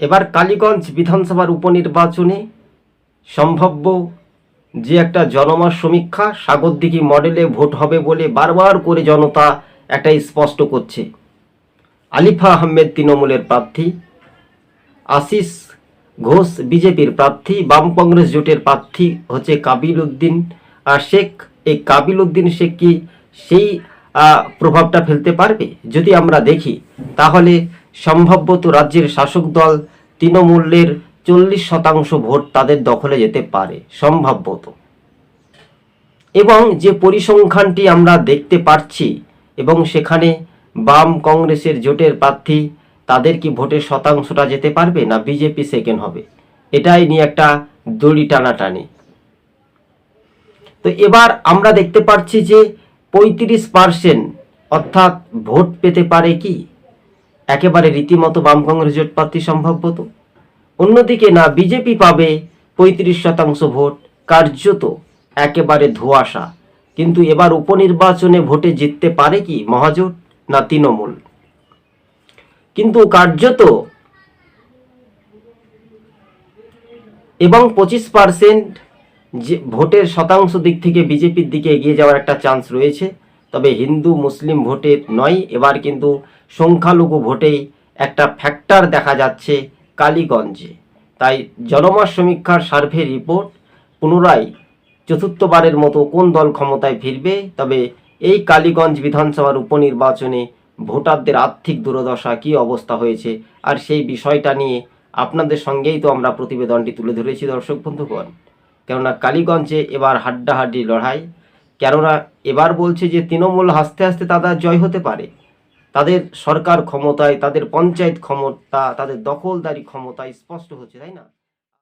এবার কালীগঞ্জ বিধানসভার উপনির্বাচনে সম্ভাব্য যে একটা জনমত সমীক্ষা সাগরদিঘি মডেলে ভোট হবে বলে বারবার করে জনতা একটা স্পষ্ট করছে। আলিফা আহমেদ তৃণমূলের প্রার্থী, আশিস ঘোষ বিজেপির প্রার্থী, বাম কংগ্রেস জোটের প্রার্থী হচ্ছে কাবিল উদ্দিন। শেখ, এই কাবিল উদ্দিন শেখ কি সেই প্রভাবটা ফেলতে পারবে? যদি আমরা দেখি, তাহলে সম্ভবত রাজ্যের শাসক দল তৃণমূলের চল্লিশ শতাংশ ভোট তাদের দখলে যেতে পারে, সম্ভাব্যত। এবং যে পরিসংখ্যানটি আমরা দেখতে পাচ্ছি এবং সেখানে বাম কংগ্রেসের জোটের প্রার্থী, তাদের কি ভোটের শতাংশটা যেতে পারবে না বিজেপি সেকেন্ড হবে? এটাই নিয়ে একটা দড়ি টানাটানি। তো এবার আমরা দেখতে পাচ্ছি যে পঁয়ত্রিশ পার্সেন্ট অর্থাৎ ভোট পেতে পারে কি? একেবারে রীতিমতো বাম কংগ্রেস জোট প্রার্থী সম্ভবত। অন্যদিকে না বিজেপি পাবে পঁয়ত্রিশ শতাংশ ভোট, কার্যত একেবারে ধোঁয়াশা। কিন্তু এবার উপনির্বাচনে ভোটে জিততে পারে কি মহাজোট না তৃণমূল? কিন্তু কার্যত এবং পঁচিশ পার্সেন্ট ভোটের শতাংশ দিক থেকে বিজেপির দিকে এগিয়ে যাওয়ার একটা চান্স রয়েছে। তবে হিন্দু মুসলিম ভোটের নয়, এবার কিন্তু সংখ্যালঘু ভোটেই একটা ফ্যাক্টর দেখা যাচ্ছে কালীগঞ্জে। তাই জনমত সমীক্ষার সার্ভে রিপোর্ট পুনরায় চতুর্থবারের মতো কোন দল ক্ষমতায় ফিরবে? তবে এই কালীগঞ্জ বিধানসভার উপনির্বাচনে ভোটারদের আর্থিক দুর্দশা কী অবস্থা হয়েছে? আর সেই বিষয়টা নিয়ে আপনাদের সঙ্গেই তো আমরা প্রতিবেদনটি তুলে ধরেছি, দর্শক বন্ধুগণ। কেননা কালীগঞ্জে এবার হাড্ডাহাড্ডি লড়াই। কেননা এবার বলছে যে তৃণমূল হাসতে হাসতে তারা জয় হতে পারে। তাদের সরকার ক্ষমতায়, তাদের পঞ্চায়েত ক্ষমতা, তাদের দখলদারি ক্ষমতায় স্পষ্ট হচ্ছে, তাই না?